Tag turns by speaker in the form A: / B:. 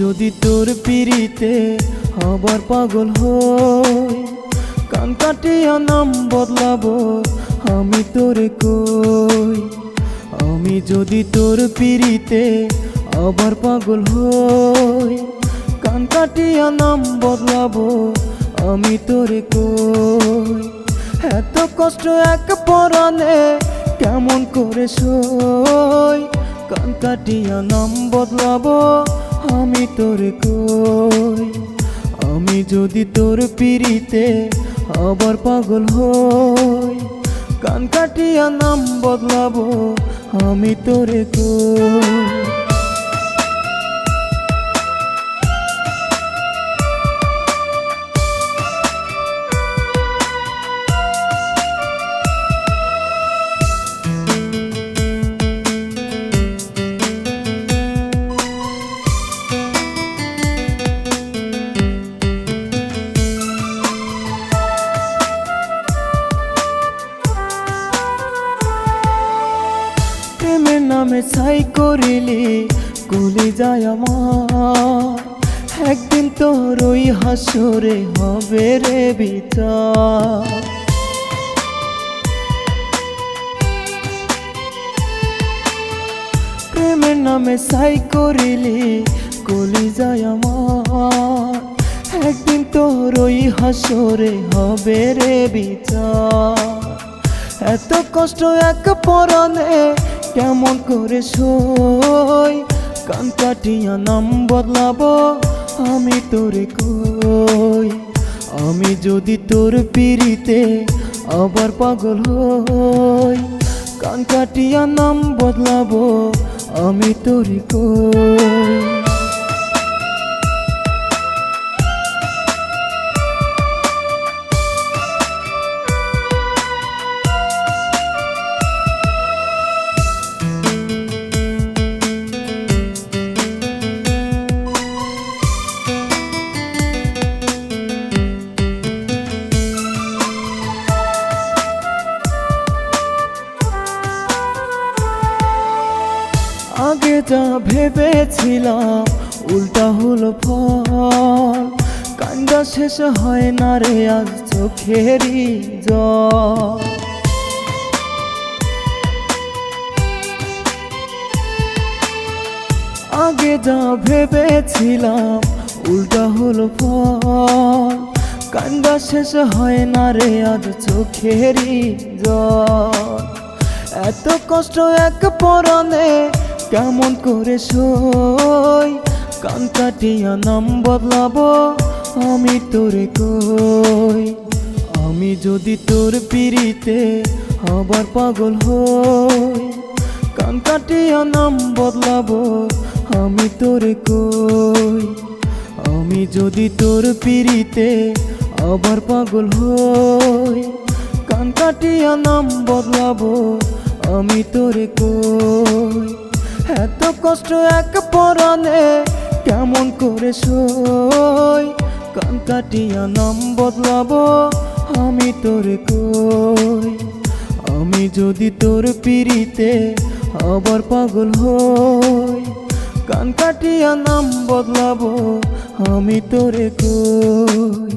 A: যদি তোর পিড়িতে আবার পাগল হই, কান কাটিয়া নাম বদলাবো, আমি তোরে কই? আমি যদি তোর পিড়িতে আবার পাগল হই, কান কাটিয়া নাম বদলাবো, আমি তোরে কই? এত কষ্ট এক পরানে কেমন করে সই, কান কাটিয়া নাম বদলাবো আমি তোর কই? আমি যদি তোর পিড়িতে আবার পাগল হই, কান কাটিয়া নাম বদলাবো, আমি তোরে কই? নামে ছাই করিলি, গুলি যায় আমার। একদিন তোর ওই হাসরে হবে রে বিচার। প্রেমের নামে সাই করিলি, গলি যায় আমার। একদিন তোর ওই হাসরে হবে রে বিচার। এত কষ্ট এক পরনে কেমন করে সই? কান কাটিয়া নাম বদলাব, আমি তোরে কই? আমি যদি তোর পিড়িতে আবার পাগল হই কান কাটিয়া নাম বদলাব, আমি তোরে কই? যা ভেবেছিলাম, উল্টা হলো ফল। কান্ডা শেষ হয় না রে আজ চোখেরই জল। আগে যা ভেবেছিলাম, উল্টা হলো ফল। কান্ডা শেষ হয় না রে আজ চোখেরই জল। এত কষ্ট এক পরনে কেমন করে সই? কান কাটিয়া নাম বদলাবো, আমি তোরে কই? আমি যদি তোর পিড়িতে আবার পাগল হই, কান কাটিয়া নাম বদলাবো, আমি তোরে কই? আমি যদি তোর পিড়িতে আবার পাগল হই, কান কাটিয়া নাম বদলাবো, আমি তোরে কই? কষ্ট এক পরানে কেমন করে সই? কান কাটিয়া নাম বদলাবো, আমি তোরে কই? আমি যদি তোর পিড়িতে আবার পাগল হই, কান কাটিয়া নাম বদলাবো, আমি তোরে কই?